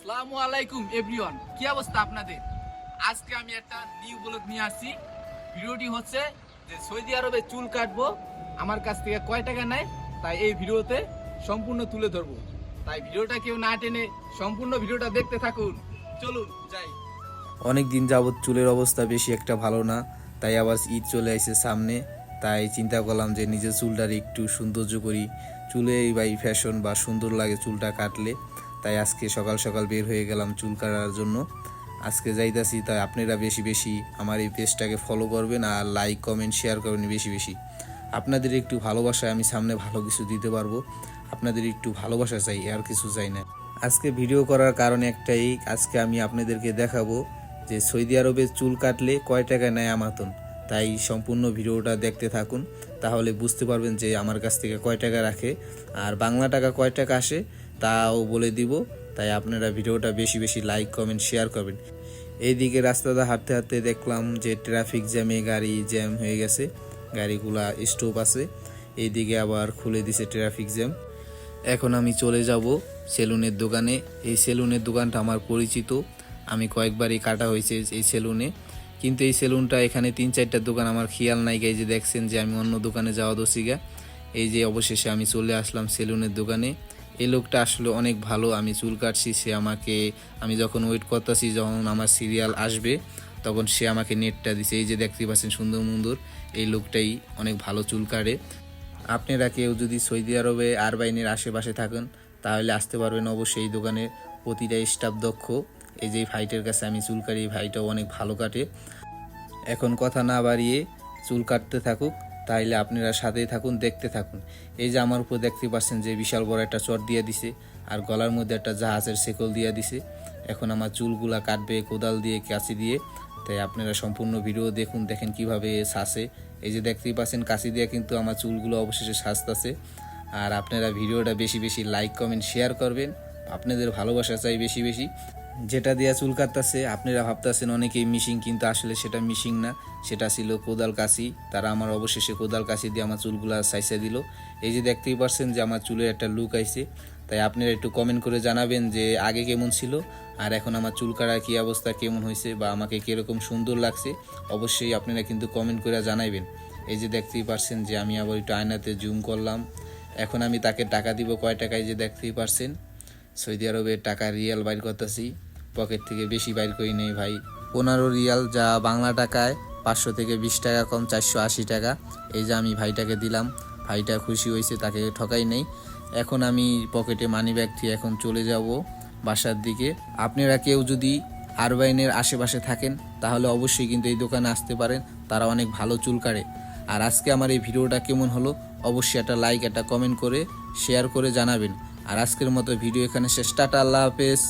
আসসালামু আলাইকুম এভরিওয়ান কি অবস্থা আপনাদের? আজকে আমি একটা নিউ ব্লগ নিয়ে আসছি। ভিডিওটি হচ্ছে যে সৌদি আরবে চুল কাটবো, আমার কাছ থেকে কয় টাকা নেয়, তাই এই ভিডিওতে সম্পূর্ণ তুলে ধরবো। তাই ভিডিওটা কেউ না টেনে সম্পূর্ণ ভিডিওটা দেখতে থাকুন। চলুন, যাই। অনেক দিন যাবৎ চুলের অবস্থা বেশি একটা ভালো না, তাই আবার ঈদ চলে আসছে সামনে। তাই চিন্তা করলাম যে নিজের চুলটার একটু সৌন্দর্য করি। চুলে বা ফ্যাশন বা সুন্দর লাগে চুলটা কাটলে। তাই আজকে সকাল সকাল বের হয়ে গেলাম চুল কাটার জন্য। আজকে যাইতাছি, তাই আপনারা বেশি বেশি আমার এই পেজটাকে ফলো করবেন আর লাইক কমেন্ট শেয়ার করবেন বেশি বেশি। আপনাদের একটু ভালোবাসায় আমি সামনে ভালো কিছু দিতে পারব। আপনাদের একটু ভালোবাসা চাই, আর কিছু চাই না। আজকে ভিডিও করার কারণ একটাই, আজকে আমি আপনাদেরকে দেখাবো যে সৌদি আরবে চুল কাটলে কয় টাকা নেয় আমাতন তাই সম্পূর্ণ ভিডিওটা দেখতে থাকুন, তাহলে বুঝতে পারবেন যে আমার কাছ থেকে কয় টাকা রাখে, আর বাংলা টাকা কয় টাকা আসে তাও বলে দিব। তাই আপনারা ভিডিওটা বেশি বেশি লাইক কমেন্ট শেয়ার করবেন। এইদিকে রাস্তাটা হাঁটতে হাঁটতে দেখলাম যে ট্রাফিক জ্যামে গাড়ি জ্যাম হয়ে গেছে। গাড়িগুলা স্টপ আছে। এইদিকে আবার খুলে দিছে ট্রাফিক জ্যাম এখন আমি চলে যাব সেলুনের দোকানে। এই সেলুনের দোকানটা আমার পরিচিত। আমি কয়েকবারই কাটা হয়েছে এই সেলুনে। কিন্তু এই সেলুনটা এখানে তিন চারটা দোকান আমার খেয়াল নাই এই যে দেখছেন যে আমি অন্য দোকানে যাওয়া দোষিগা এই যে অবশেষে আমি চলে আসলাম সেলুনের দোকানে। এই লোকটা আসলে অনেক ভালো, আমি চুল কাটছি, সে আমাকে, আমি যখন ওয়েট করতেছি, যখন আমার সিরিয়াল আসবে, তখন সে আমাকে নেটটা দিছে। এই যে দেখতে পাচ্ছেন সুন্দর মুন্দর, এই লোকটাই অনেক ভালো চুল কাটে। আপনারা কেউ যদি সৌদি আরবে, আরবাইনের আশেপাশে থাকেন, তাহলে আসতে পারবেন অবশ্যই এই দোকানের প্রতিটা স্টাফ দক্ষ। এই যে ভাইটের কাছে আমি চুল কাটি, এই ভাইটাও অনেক ভালো কাটে। এখন কথা না বাড়িয়ে চুল কাটতে থাকুক। তাইলে আপনারা সাথেই থাকুন, দেখতে থাকুন। এই যে আমার উপর দেখতে পাচ্ছেন যে বিশাল বড় একটা চট দিয়ে দিছে, আর গলার মধ্যে একটা জাহাজের শেকল দিয়ে দিছে। এখন আমার চুলগুলা কাটবে, কোদাল দিয়ে, কাঁচি দিয়ে। তাই আপনারা সম্পূর্ণ ভিডিও দেখুন, দেখেন কীভাবে শাসে এই যে দেখতেই পাচ্ছেন, কাঁচি দিয়ে কিন্তু আমার চুলগুলো অবশেষে সাজতেছে। আর আপনারা ভিডিওটা বেশি বেশি লাইক, কমেন্ট, শেয়ার করবেন। আপনাদের ভালোবাসা চাই বেশি বেশি। যেটা দিয়া চুল কাটতেছে, আপনারা ভাবতেছেন অনেকেই মিশিং কিন্তু আসলে সেটা মিশিং না। সেটা ছিল কোদাল কাশি। তারা আমার অবশেষে কোদাল কাশি দিয়ে আমার চুলগুলো সাইসে দিল। এই যে দেখতেই পারছেন যে আমার চুলের একটা লুক আইছে। তাই আপনারা একটু কমেন্ট করে জানাবেন যে আগে কেমন ছিল, আর এখন আমার চুল কাটার কী অবস্থা, কেমন হয়েছে বা আমাকে কীরকম সুন্দর লাগছে, অবশ্যই আপনারা কিন্তু কমেন্ট করে জানাইবেন। এই যে দেখতেই পারছেন যে আমি আবার একটু আয়নাতে জুম করলাম। এখন আমি তাকে টাকা দিব কয় টাকায় যে দেখতেই পারছেন। সৌদি আরবে টাকা রিয়াল বাইর করতেছি, পকেট থেকে বেশি বাইর করি নেই ভাই। পনেরো রিয়াল যা বাংলা টাকায়, পাঁচশো থেকে বিশ টাকা, কম চারশো আশি টাকা। এই যে আমি ভাইটাকে দিলাম, ভাইটা খুশি হয়েছে, তাকে ঠকাই নেই। এখন আমি পকেটে মানি ব্যাগটি এখন চলে যাব বাসার দিকে। আপনারা কেউ যদি আরবাইনের আশেপাশে থাকেন, তাহলে অবশ্যই কিন্তু এই দোকানে আসতে পারেন। তারা অনেক ভালো চুল কাটে আর আজকে আমার এই ভিডিওটা কেমন হলো, অবশ্যই একটা লাইক একটা কমেন্ট করে শেয়ার করে জানাবেন। আর আজকের মতো ভিডিও এখানে শেষ। টাটা আল্লাহ হাফেজ।